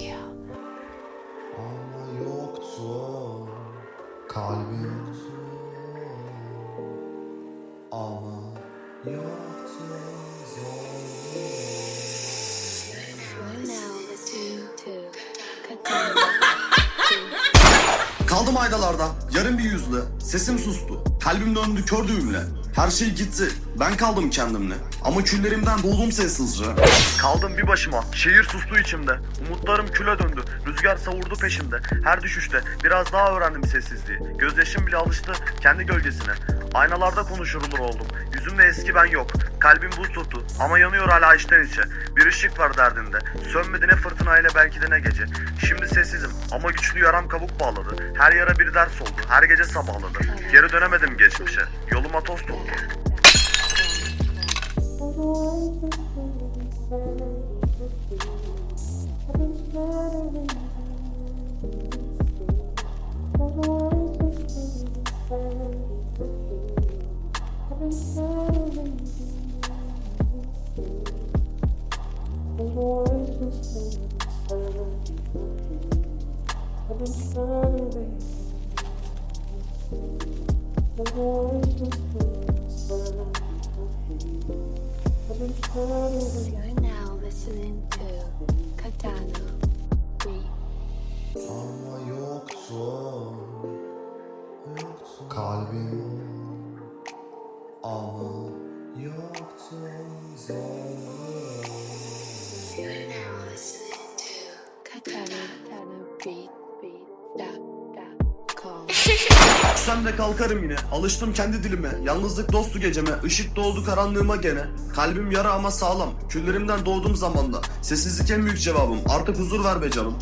Stereo. Ama yoktu kalbim Ama yoktu to Katana. Kaldım aydalarda yarım bir yüzle Sesim sustu Kalbim döndü kör düğümle Her şey gitti ben kaldım kendimle Ama küllerimden doğdum sessizce Kaldım bir başıma, şehir sustu içimde. Umutlarım küle döndü, rüzgar savurdu peşimde. Her düşüşte biraz daha öğrendim sessizliği. Gözyaşım bile alıştı kendi gölgesine. Aynalarda konuşurulur oldum. Yüzümde eski ben yok. Kalbim buz tuttu ama yanıyor hala içten içe. Bir ışık var derdinde. Sönmedi ne fırtınayla belki de ne gece. Şimdi sessizim ama güçlü yaram kabuk bağladı. Her yara bir ders oldu. Her gece sabahladı. Geri dönemedim geçmişe. Yoluma tost oldu. You're now Ama yoktu Kalbim Sen de kalkarım yine. Alıştım kendi dilime. Yalnızlık dostu geceme. Işık doldu karanlığıma gene. Kalbim yara ama sağlam. Küllerimden doğduğum zamanda. Sessizlik en büyük cevabım. Artık huzur ver be canım